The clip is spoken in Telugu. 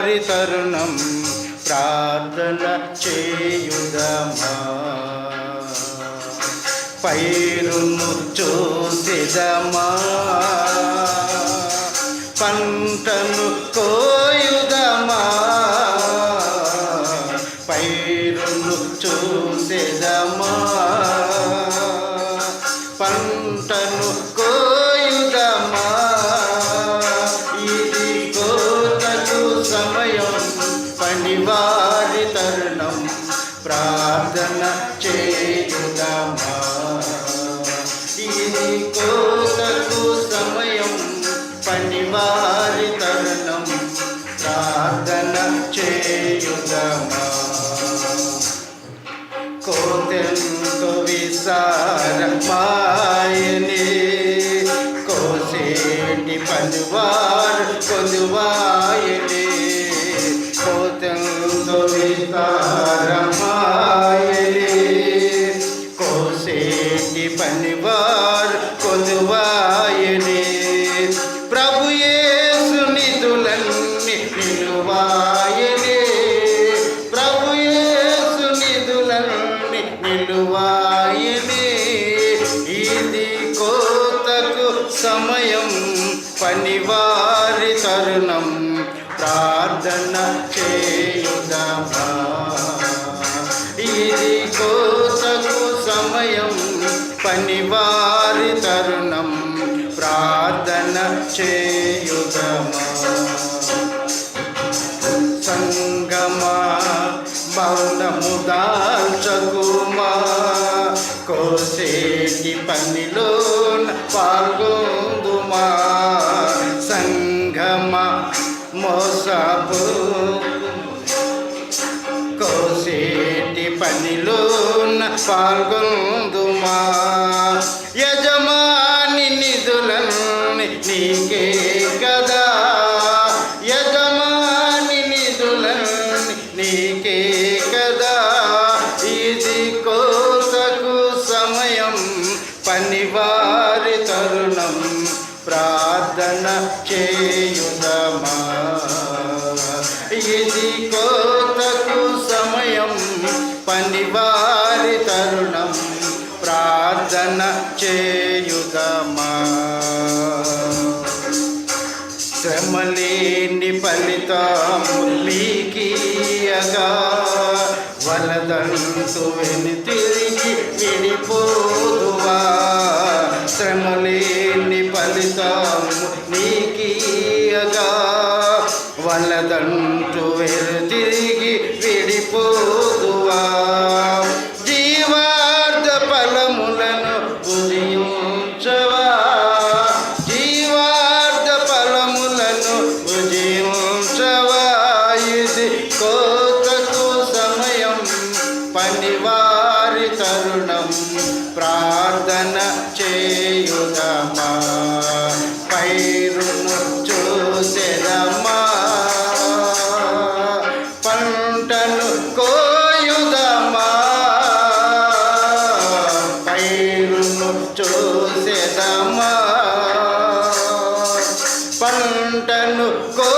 తరుణం ప్రార్థన చేయుదమా. పైరును చూసిదమా. పంటను కో సమయం పనివారి తరుణం ప్రార్థన చేయుదమా. ఇది కోతకు సమయం పనివారి తరుణం ప్రార్థన చేయుదమా. కోతెంతో విసారమాయని కోసేటి పనివారు కొలువాయని కోతెంతో కోసేటి పనివారు కొలువాయని. ప్రభు యేసు నిధులన్నీ నిలువాయని. ప్రభు యేసు నిధులన్నీ నిలువాయని. ఇది కోతకు సమయం పనివారి తరుణం. ప్రార్థన చేయుదమా ఇది కోసకు సమయం పనివారి తరుణం ప్రార్థన చేయుదమా సంగమా మౌనము దాల్చకుమా కోసేటి పనిలో పాల్గొందుమా సంగమ మోసపు కోసేటి పనిలో పాల్గొందుమా? యజమాని నిధులన్నీ నీకే కదా? యజమాని నిధులన్నీ నీకే కదా? ఇది కోసకు సమయం పనివారి తరుణం ప్రార్థన చేయుదమా? చేయుదమా? శ్రమలేని ఫలితము వలదంతు వెను తిరిగి విడిపోదువా? శ్రమలేని ఫలితము నీకీయగా వలదంటు వెను చేయుదమా పైరును చూసెదమా పంటను కోయుదమా? పైరును చూసెదమా పంటను కో